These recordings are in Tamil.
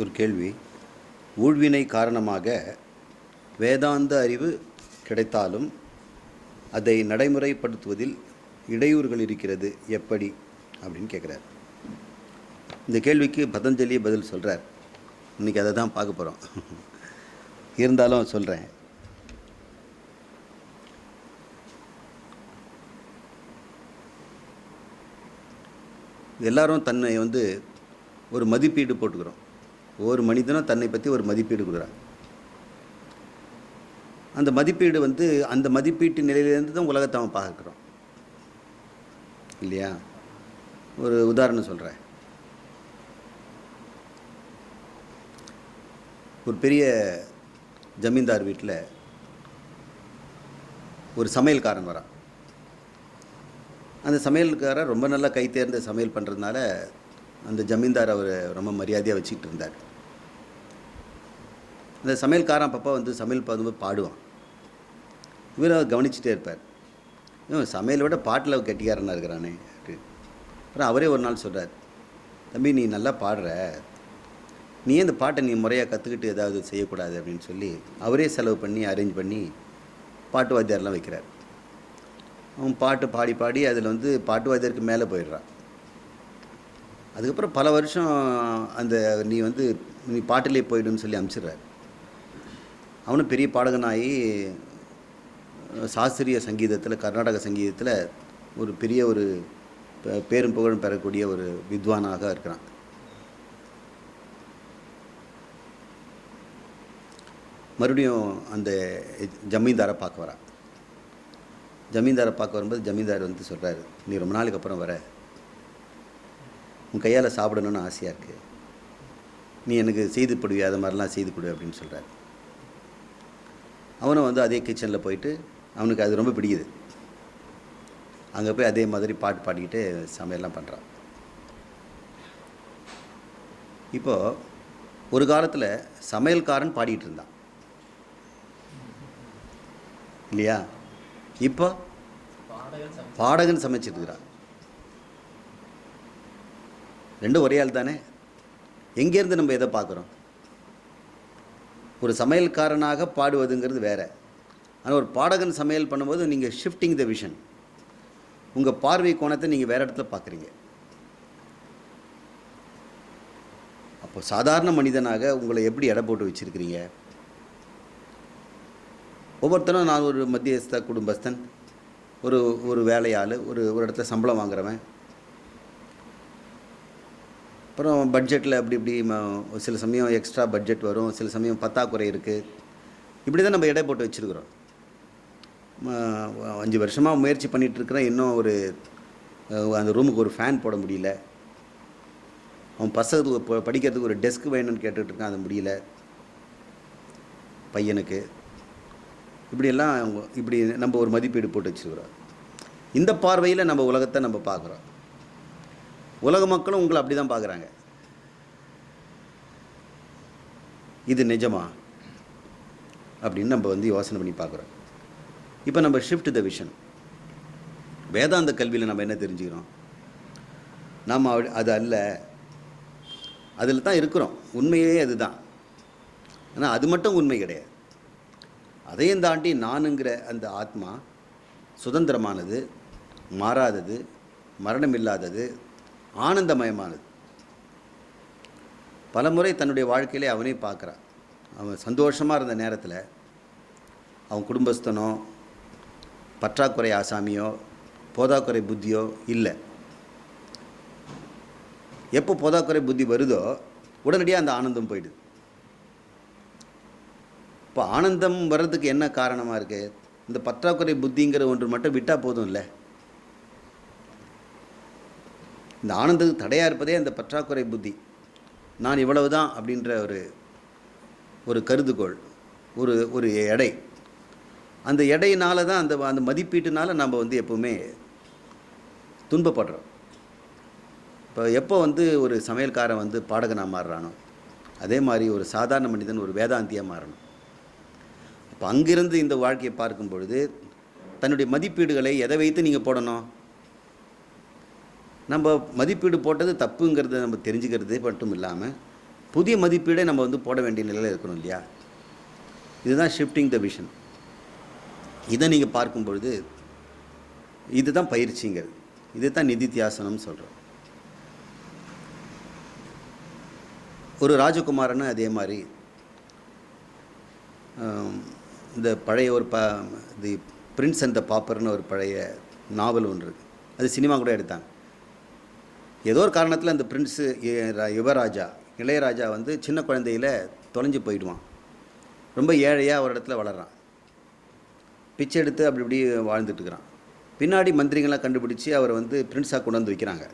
ஒரு கேள்வி. ஊழ்வினை காரணமாக வேதாந்த அறிவு கிடைத்தாலும் அதை நடைமுறைப்படுத்துவதில் இடையூறுகள் இருக்கிறது எப்படி? அப்படின்னு கேட்குறார் இந்த கேள்விக்கு பதஞ்சலி பதில் சொல்கிறார் இன்றைக்கி அதை தான் பார்க்க போகிறோம் இருந்தாலும் சொல்கிறேன் எல்லாரும் தன்னை வந்து ஒரு மதிப்பீடு போட்டுக்கிறோம். ஒவ்வொரு மனிதனும் தன்னை பற்றி ஒரு மதிப்பீடு கொடுக்குறான். அந்த மதிப்பீடு வந்து அந்த மதிப்பீட்டு நிலையிலேருந்து தான் உலகத்தை அவன் பார்க்குறோம் இல்லையா? ஒரு உதாரணம் சொல்கிறேன் ஒரு பெரிய ஜமீன்தார் வீட்டில் ஒரு சமையல்காரன் வரான். அந்த சமையல்காரன் ரொம்ப நல்லா கை தேர்ந்த சமையல் பண்ணுறதுனால அந்த ஜமீன்தார் அவர் ரொம்ப மரியாதையாக வச்சுக்கிட்டு இருந்தார். அந்த சமையல்காரன் அப்பப்போ வந்து சமையல் பார்க்கும்போது பாடுவான். இவர் அவர் கவனிச்சுட்டே இருப்பார். இவன் சமையலை விட பாட்டில் கெட்டிக்காரனாக இருக்கிறானே அப்படின்னு. அப்புறம் அவரே ஒரு நாள் சொல்கிறார் தம்பி நீ நல்லா பாடுற. நீ ஏன் இந்த பாட்டை நீ முறையாக கற்றுக்கிட்டு ஏதாவது செய்யக்கூடாது? அப்படின்னு சொல்லி அவரே செலவு பண்ணி அரேஞ்ச் பண்ணி பாட்டு வாத்தியாரெலாம் வைக்கிறார். அவன் பாட்டு பாடி பாடி அதில் வந்து பாட்டு வாத்தியாருக்கு மேலே போயிடுறான். அதுக்கப்புறம் பல வருஷம் அந்த நீ வந்து நீ பாட்டிலே போயிடுன்னு சொல்லி அமுச்சிடுறாரு. அவனும் பெரிய பாடகனாகி சாஸ்திரிய சங்கீதத்தில் கர்நாடக சங்கீதத்தில் ஒரு பெரிய ஒரு பேரும் புகழும் பெறக்கூடிய ஒரு வித்வானாக இருக்கிறான். மறுபடியும் அந்த ஜமீன்தாரை பார்க்க வரான். ஜமீன்தாரை பார்க்க வரும்போது ஜமீன்தார் வந்து சொல்கிறாரு நீ ரொம்ப நாளுக்கு அப்புறம் வர. உன் கையால் சாப்பிடணும்னு ஆசையாக இருக்குது நீ எனக்கு செய்து போடுவியா? அது மாதிரிலாம் செய்து கொடு அப்படின்னு சொல்கிறாரு அவனும் வந்து அதே கிச்சனில் போயிட்டு அவனுக்கு அது ரொம்ப பிடிக்குது. அங்கே போய் அதே மாதிரி பாட்டு பாடிக்கிட்டு சமையல்லாம் பண்ணுறான் இப்போது ஒரு காலத்தில் சமையல்காரன் பாடிட்டு இருந்தான். இல்லையா? இப்போ பாடகன் சமைச்சிட்டு இருக்கிறான். ரெண்டும் ஒரே ஆள் தானே எங்கேருந்து நம்ம எதை பார்க்குறோம்? ஒரு சமையல்காரனாக பாடுவதுங்கிறது வேறு. ஆனால் ஒரு பாடகன் சமையல் பண்ணும்போது நீங்கள் ஷிஃப்டிங் த விஷன் உங்கள் பார்வை கோணத்தை நீங்கள் வேறு இடத்துல பார்க்குறீங்க அப்போ சாதாரண மனிதனாக உங்களை எப்படி எடை போட்டு வச்சுருக்கிறீங்க? ஒவ்வொருத்தரும் நான் ஒரு மத்தியஸ்த குடும்பஸ்தன் ஒரு ஒரு வேலையாள் ஒரு ஒரு இடத்துல சம்பளம் வாங்குறவன். அப்புறம் பட்ஜெட்டில் அப்படி இப்படி சில சமயம் எக்ஸ்ட்ரா பட்ஜெட் வரும் சில சமயம் பத்தாக்குறை இருக்குது இப்படி தான் நம்ம எடை போட்டு வச்சுருக்குறோம். அஞ்சு வருஷமாக முயற்சி பண்ணிகிட்ருக்குறேன் இன்னும் ஒரு அந்த ரூமுக்கு ஒரு ஃபேன் போட முடியல. அவன் பசங்களுக்கு படிக்கிறதுக்கு ஒரு டெஸ்க் வேணும்னு கேட்டுட்ருக்கான் அது முடியல. பையனுக்கு. இப்படியெல்லாம் இப்படி நம்ம ஒரு மதிப்பீடு போட்டு வச்சுருக்குறோம். இந்த பார்வையில் நம்ம உலகத்தை நம்ம பார்க்குறோம். உலக மக்களும் உங்களை அப்படி தான் பார்க்குறாங்க. இது நிஜமா? அப்படின்னு நம்ம வந்து யோசனை பண்ணி பார்க்குறோம். இப்போ நம்ம ஷிஃப்ட் த விஷன் வேதாந்த கல்வியில் நம்ம என்ன தெரிஞ்சுக்கிறோம்? நாம் அப்படி- அது அல்ல. அதில் தான் இருக்கிறோம். உண்மையே அதுதான். ஆனால் அது மட்டும் உண்மை கிடையாது. அதையும் தாண்டி நானுங்கிற அந்த ஆத்மா சுதந்திரமானது மாறாதது மரணமில்லாதது ஆனந்தமயமானது. பலமுறை தன்னுடைய வாழ்க்கையிலே அவனே பார்க்குறான். அவன் சந்தோஷமாக இருந்த நேரத்தில் அவன் குடும்பஸ்தனோ பற்றாக்குறை ஆசாமியோ போதாக்குறை புத்தியோ இல்லை. எப்போ போதாக்குறை புத்தி வருதோ உடனடியாக அந்த ஆனந்தம் போயிடுது. இப்போ ஆனந்தம் வர்றதுக்கு என்ன காரணமாக இருக்குது இந்த பற்றாக்குறை புத்திங்கிற ஒன்று மட்டும் விட்டால் போதும் இல்லை இந்த ஆனந்தத்துக்கு தடையாக இருப்பதே அந்த பற்றாக்குறை புத்தி. நான் இவ்வளவு தான் அப்படின்ற ஒரு ஒரு கருதுகோள் ஒரு ஒரு எடை. அந்த எடையினால தான் அந்த அந்த மதிப்பீட்டுனால நம்ம வந்து எப்போவுமே துன்பப்படுறோம். இப்போ எப்போ வந்து ஒரு சமையல்காரன் வந்து பாடகனாக மாறுறானோ அதே மாதிரி ஒரு சாதாரண மனிதன் ஒரு வேதாந்தியாக மாறணும். அப்போ அங்கிருந்து இந்த வாழ்க்கையை பார்க்கும் பொழுது தன்னுடைய மதிப்பீடுகளை எதை வைத்து நீங்கள் போடணும்? நம்ம மதிப்பீடு போட்டது தப்புங்கிறத நம்ம தெரிஞ்சுக்கிறது மட்டும் இல்லாமல் புதிய மதிப்பீடை நம்ம வந்து போட வேண்டிய நிலையில் இருக்கணும் இல்லையா? இதுதான் ஷிஃப்டிங் த விஷன் இதை நீங்கள் பார்க்கும் பொழுது இதுதான் பயிற்சிங்கிறது. இதுதான் நிதித்தியாசனம்னு சொல்கிறோம் ஒரு ராஜகுமாரன்னு அதே மாதிரி இந்த பழைய ஒரு ப தி பிரின்ஸ் அண்ட் த பாப்பர்னு ஒரு பழைய நாவல் ஒன்று இருக்குது அது சினிமா கூட எடுத்தாங்க ஏதோ ஒரு காரணத்தில் அந்த பிரின்ஸு யுவராஜா இளையராஜா வந்து சின்ன குழந்தையில் தொலைஞ்சு போயிடுவான். ரொம்ப ஏழையாக ஒரு இடத்துல வளர்கிறான் பிச்சை எடுத்து அப்படி இப்படி வாழ்ந்துட்டுருக்கிறான் பின்னாடி மந்திரிங்களாம் கண்டுபிடிச்சி அவரை வந்து பிரின்ஸாக கொண்டு வந்து வைக்கிறாங்க.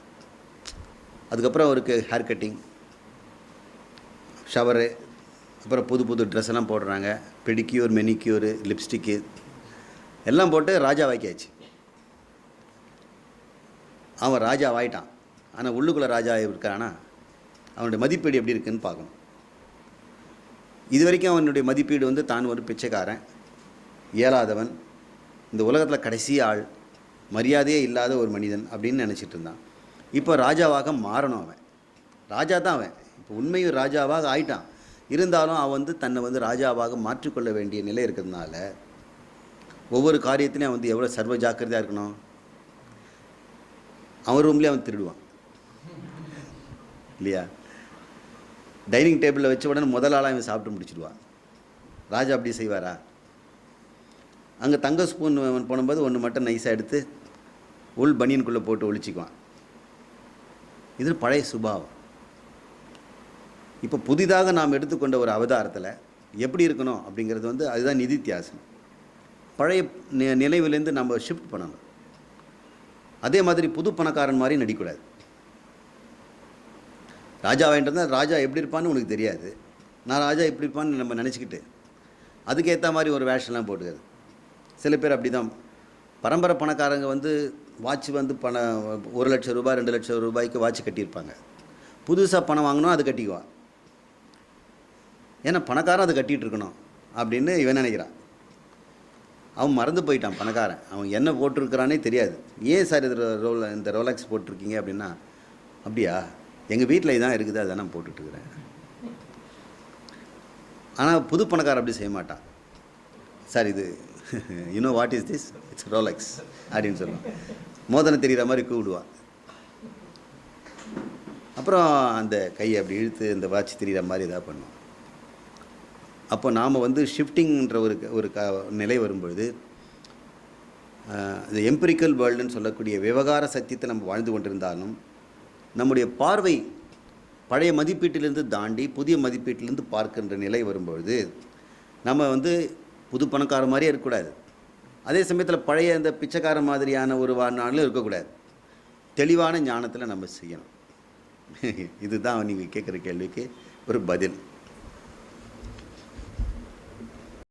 அதுக்கப்புறம் அவருக்கு ஹேர் கட்டிங் ஷவரு அப்புறம் புது புது ட்ரெஸ் எல்லாம் போடுறாங்க. பெடிக்யூர் மெனிக்யூர் லிப்ஸ்டிக்கு எல்லாம் போட்டு ராஜா வாக்கியாச்சு அவன் ராஜா வாயிட்டான் ஆனால் உள்ளுக்குள்ளே ராஜா இருக்கானா? அவனுடைய மதிப்பீடு எப்படி இருக்குன்னு பார்க்கணும். இது வரைக்கும் அவனுடைய மதிப்பீடு வந்து தான் ஒரு பிச்சைக்காரன் இயலாதவன் இந்த உலகத்தில் கடைசி ஆள் மரியாதையே இல்லாத ஒரு மனிதன் அப்படின்னு நினச்சிட்டு இருந்தான். இப்போ ராஜாவாக மாறணும் அவன். ராஜா தான் அவன். இப்போ உண்மையும் ராஜாவாக ஆயிட்டான். இருந்தாலும் அவன் வந்து தன்னை வந்து ராஜாவாக மாற்றிக்கொள்ள வேண்டிய நிலை இருக்கிறதுனால ஒவ்வொரு காரியத்திலையும் அவன் வந்து எவ்வளோ சர்வ ஜாக்கிரதையாக இருக்கணும்? அவன் ரூம்லேயே அவன் திருடுவான். இல்லையா? டைனிங் டேபிளில் வச்ச உடனே முதல் ஆளாக அவன் சாப்பிட்டு முடிச்சிடுவான். ராஜா அப்படி செய்வாரா? அங்கே தங்க ஸ்பூன் அவன் ஒன்று மட்டும் நைஸாக எடுத்து உள் பனியனுக்குள்ளே போட்டு ஒழிச்சிக்குவான். இது பழைய சுபாவம். இப்போ புதிதாக நாம் எடுத்துக்கொண்ட ஒரு அவதாரத்தில் எப்படி இருக்கணும் அப்படிங்கிறது வந்து அதுதான் நிதித்தியாசனம் பழைய நிலைவிலேருந்து நம்ம ஷிஃப்ட் பண்ணணும். அதே மாதிரி புது பணக்காரன் மாதிரி நடிக்கக்கூடாது. ராஜா வாங்கிட்டு வந்தால் ராஜா எப்படி இருப்பான்னு உனக்கு தெரியாது. நான் ராஜா எப்படி இருப்பான்னு நம்ம நினச்சிக்கிட்டு அதுக்கேற்ற மாதிரி ஒரு வேஷம்லாம் போட்டுக்காது சில பேர் அப்படி தான் பரம்பரை பணக்காரங்க வந்து வாட்ச் வந்து பணம் ஒரு லட்சம் ரூபாய் ரெண்டு லட்சம் ரூபாய்க்கு வாட்ச் கட்டியிருப்பாங்க. புதுசாக பணம் வாங்கினோம் அது கட்டிக்குவான். ஏன்னா பணக்காரன் அதை கட்டிகிட்டு இருக்கணும் அப்படின்னு இவன் நினைக்கிறான். அவன் மறந்து போயிட்டான் பணக்காரன். அவன் என்ன போட்டிருக்கிறானே தெரியாது. ஏன் சார் இது ரோல் இந்த ரோலக்ஸ் போட்டிருக்கீங்க அப்படின்னா அப்படியா? எங்கள் வீட்டில் இதான் இருக்குது அதை நான் போட்டுட்ருக்குறேன் ஆனால் புது பணக்காரன் அப்படி செய்ய மாட்டான். சார் இது you know what is this it's Rolex அப்படின்னு சொல்லுவான். மோதனம் தெரிகிற மாதிரி கூப்பிடுவான். அப்புறம் அந்த கையை அப்படி இழுத்து இந்த வாட்ச் தெரிகிற மாதிரி இதாக பண்ணுவான். அப்போ நாம் வந்து ஷிஃப்டிங்ன்ற ஒரு ஒரு க நிலை வரும்பொழுது இந்த எம்பிரிக்கல் வேர்ல்டுன்னு சொல்லக்கூடிய விவகார சத்தியத்தை நம்ம வாழ்ந்து கொண்டிருந்தாலும் நம்முடைய பார்வை பழைய மதிப்பீட்டிலிருந்து தாண்டி புதிய மதிப்பீட்டிலிருந்து பார்க்கின்ற நிலை வரும்பொழுது நம்ம வந்து புது பணக்கார மாதிரியே இருக்கக்கூடாது. அதே சமயத்தில் பழைய இந்த பிச்சைக்கார மாதிரியான ஒரு வாழ்நாளும் இருக்கக்கூடாது. தெளிவான ஞானத்தில் நம்ம செய்யணும். இதுதான் நீங்கள் கேட்குற கேள்விக்கு ஒரு பதில்.